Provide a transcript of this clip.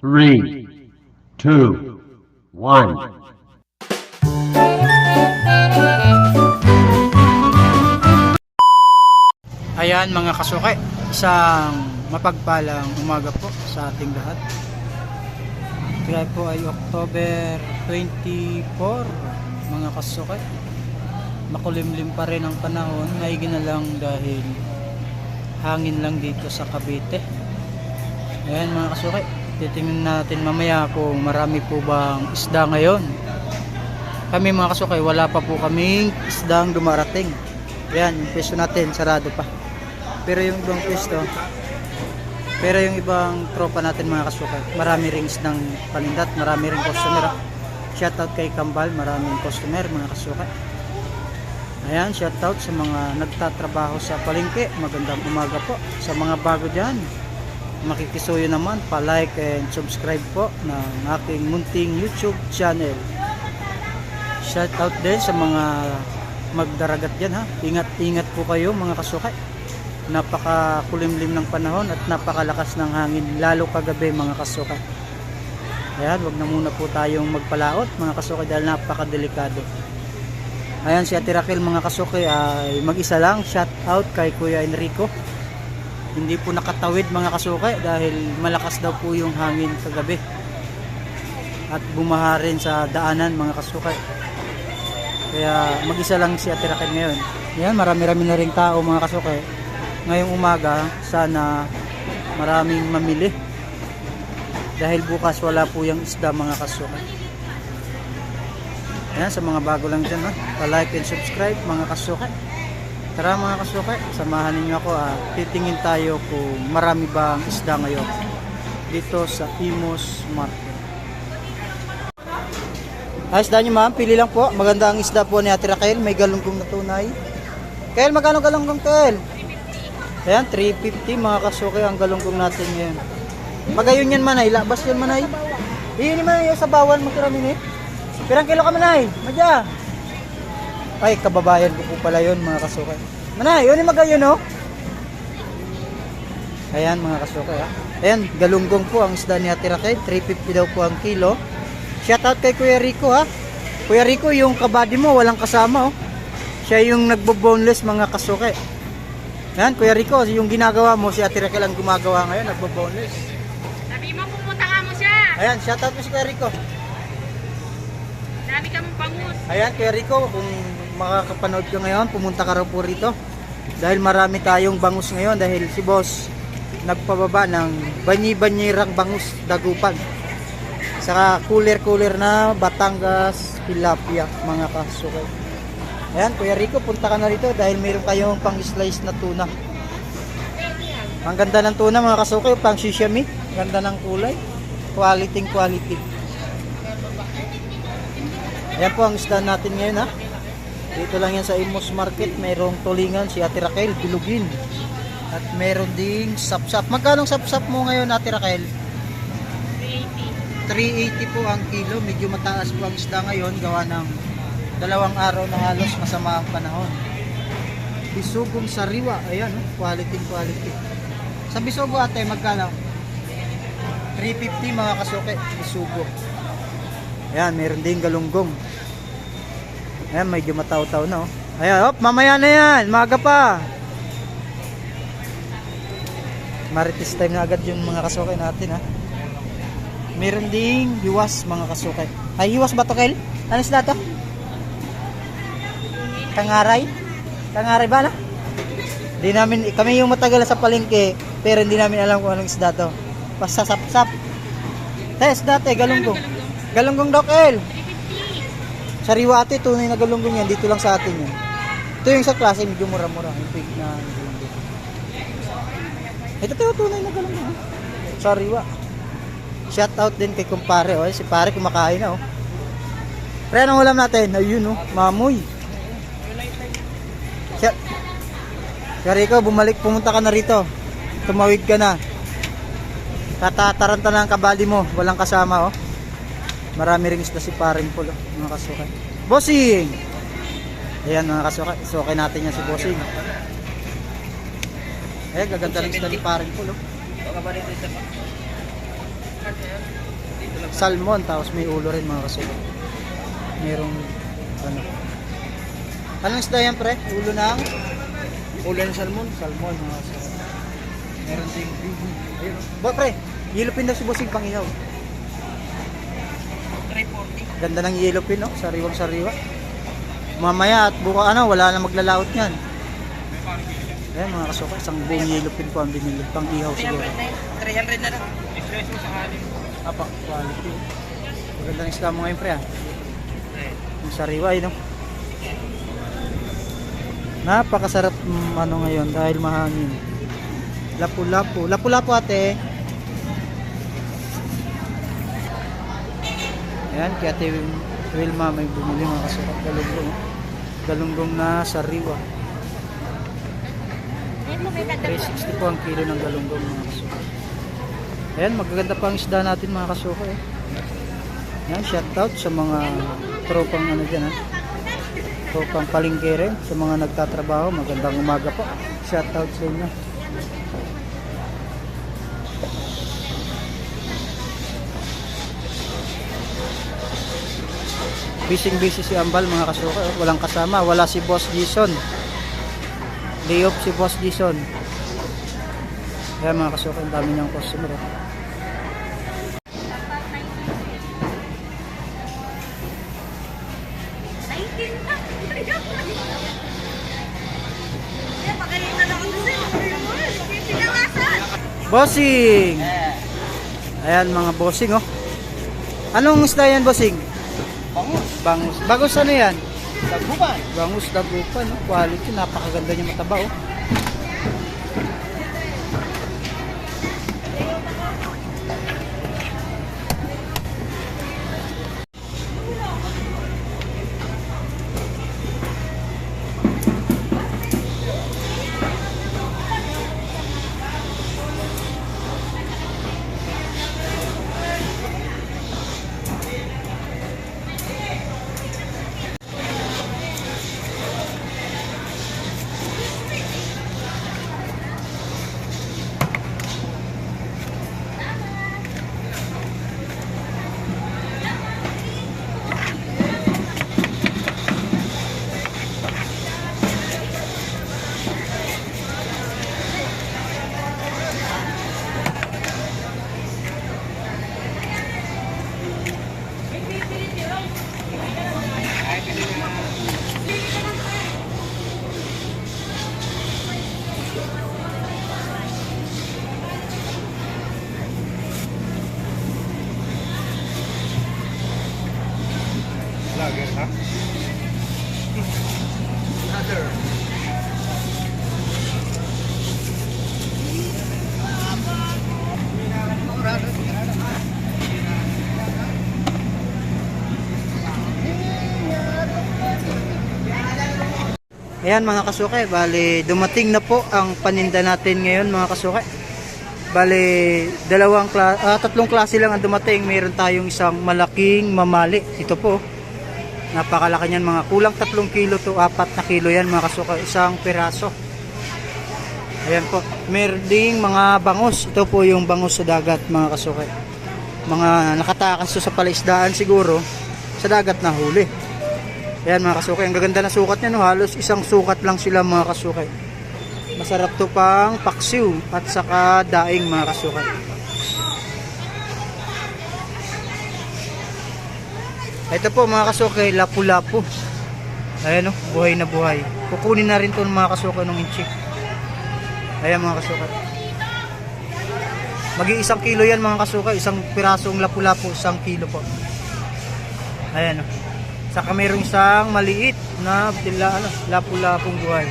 three, two, one. Ayan mga kasuke, isang mapagpalang umaga po sa ating lahat. Kaya po ay October 24 mga kasuke. Makulimlim pa rin ang panahon, maigi na lang dahil hangin lang dito sa Cavite. Ayan mga kasuke, titingnan natin mamaya kung marami po bang isda ngayon. Kami mga kasuke, wala pa po kaming isdang dumarating. Ayan, yung peso natin, sarado pa. Pero yung ibang pwesto, pero yung ibang tropa natin mga kasukay, marami ring isdang panindat, marami ring customer. Shoutout kay Kambal, maraming customer mga kasukay. Ayan, shoutout sa mga nagtatrabaho sa palengke. Magandang umaga po. Sa mga bago dyan, makikisuyo naman, pa-like and subscribe po ng aking munting YouTube channel. Shoutout din sa mga magdaragat dyan ha. Ingat-ingat po kayo mga kasukay napakakulimlim ng panahon at napakalakas ng hangin lalo kagabi mga kasuka ayan wag na muna po tayong magpalaot mga kasuka dahil napakadelikado. Ayan si Ate Raquel mga kasuki ay mag-isa lang. Shout out kay Kuya Enrico hindi po nakatawid mga kasuka dahil malakas daw po yung hangin kagabi. At bumaha rin sa daanan mga kasuka kaya mag-isa lang si Ate Raquel ngayon. Yan marami-rami na ring tao mga kasuka ngayong umaga sana maraming mamili. Dahil bukas wala po yung isda mga kasuka ayan sa mga bago lang dyan ha. Pa-like and subscribe mga kasuka tara mga kasuka samahan ninyo ako ah. titingin tayo kung marami ba ang isda ngayon dito sa Imos Market ay isda nyo ma'am pili lang po maganda ang isda po ni Ate Raquel may galunggong na tunay Kael magkano galunggong Kael? Ayan, 350 mga kasuki ang galunggong natin ngayon. Magayon yan manay, labas yan manay. Iyon ni manay, sa bawan magkaramin eh. Pirang kilo ka manay, madya. Ay, kababayan ko po pala yun mga kasuki. Manay, yun yung magayon oh. Ayan mga kasuki ah. Ayan, galunggong po ang isda ni Ate Raquel, 350 daw po ang kilo. Shoutout kay Kuya Rico ha. Kuya Rico, yung kabady mo walang kasama oh. Siya yung nagbo-boneless mga kasuki. Yan, Kuya Rico, yung ginagawa mo, si Ate Raquel ang gumagawa ngayon, nagbo-boneless. Sabi mo, pumunta ka mo siya. Ayan, shoutout mo si Kuya Rico. Sabi ka mong pangus. Ayan, Kuya Rico, kung makakapanood ka ngayon, pumunta ka raw po rito. Dahil marami tayong bangus ngayon, dahil si boss nagpababa ng banyi-banyirang bangus dagupan. Saka cooler-cooler na Batangas, Tilapia, mga kasukay. Ayan, Kuya Rico, punta ka na rito dahil meron kayong pang slice na tuna. Ang ganda ng tuna mga kasukay, pang sashimi. Ganda ng kulay. Quality quality. Ayan po ang isda natin ngayon ha. Dito lang yan sa Imos Market. Mayroong tulingan si Ate Raquel, bilugin. At meron ding sapsap. Magkano sapsap mo ngayon Ate Raquel? 380. 380 po ang kilo. Medyo mataas po ang isda ngayon. Gawa ng dalawang araw na halos masama ang panahon. Bisugong sariwa. Ayan, oh, quality quality. Sa bisugo ate, magkano? 350 mga kasuke. Bisugo. Ayan, meron din galunggong. Ayan, medyo mataw-taw na. Oh. Ayan, op, mamaya na yan. Maga pa. Marites time na agad yung mga kasuke natin ha. Meron ding hiwas mga kasuke. Ay, hiwas ba to, Kel? Ano sila to? Kangaray? Kangaray ba na? Di namin, kami yung matagal sa palengke, pero hindi namin alam kung anong isda to. Basta sap-sap. Tayo, isda te, galunggong. Galunggong daw, Kel. Sariwa ate, tunay na galunggong yan. Dito lang sa atin yan. Ito yung sa klase, medyo mura-mura. Yung big na galunggong. Ito tayo, tunay na galunggong. Sariwa. Shout out din kay kumpare. Oh. Si pare kumakain na. Oh. Pre, anong ulam natin? Ayun, oh. Mamoy. Siya, Rico, bumalik, pumunta ka na rito. Tumawid ka na. Tatataranta na ang kabali mo. Walang kasama, oh. Marami rin isda si paring pulo. Mga kasukay. Bossing! Ayan, mga kasukay. Sukay natin yan si Bossing. Ayan, gaganda rin isda ni paring pulo. salmon, tapos may ulo rin mga kasuka. Merong, ano. Anong isda yan, pre? Ulo ng? Ulo ng salmon? Salmon, mga kasuka. Meron ding, ayun. Ba, pre, yellow daw si Bossing pang ihaw. 340. Ganda ng yellow pin, no? Sariwang sariwa. Mamaya at buka ano, wala na maglalaot niyan. Ayan mga kasuka, isang buong yellow pin po ang binili. Pang ihaw siguro. 300 na lang. Express mo sa kanin. Apa, quality. Maganda ng isda mo ngayon, pre, ah. Yung sariwa, yun, no? Napakasarap mm, ano ngayon dahil mahangin. Lapu-lapu. Lapu-lapu ate. Ayan, kaya ate Wil- Wilma may bumili mga kasukat. Galunggong. oh. Galunggong na sariwa. Ayun mo may ganda. 360 po ang kilo ng galunggong mga kasuka. Ayan, magaganda pa ang isda natin mga kasuka eh. Ayan, shoutout sa mga tropang ano dyan ha. Tropang palingkere, sa mga nagtatrabaho, magandang umaga po. Shoutout sa inyo. Busy busy si Ambal mga kasuka. Walang kasama, wala si Boss Jason. Day off si Boss Jason. Kaya mga kasuka, ang dami niyang customer. eh. Bossing! Ayan mga bossing oh. Anong isda yan bossing? Bangus. Bangus. Ano yan? Taguban. Bangus dagupan no? Quality, napakaganda niya mataba oh. Ayan mga kasuke, bali dumating na po ang paninda natin ngayon mga kasuke. Bali dalawang kla- ah, tatlong klase lang ang dumating. Meron tayong isang malaking mamali. Ito po. Napakalaki niyan mga kulang tatlong kilo to apat na kilo yan mga kasuke. Isang piraso. Ayan po. Meron ding mga bangus. Ito po yung bangus sa dagat mga kasuke. Mga nakatakas sa palaisdaan siguro sa dagat na huli. Ayan mga kasukay, ang gaganda na sukat niya no, halos isang sukat lang sila mga kasukay. Masarap to pang paksiw at saka daing mga kasukay. Ito po mga kasukay, lapu-lapu. Ayan o, buhay na buhay. Kukunin na rin to mga kasukay ng inchik. Ayan mga kasukay. Magi isang kilo yan mga kasukay, isang pirasong lapu-lapu, isang kilo po. Ayan o. Saka mayroong isang maliit na ano, lapu-lapong buhay.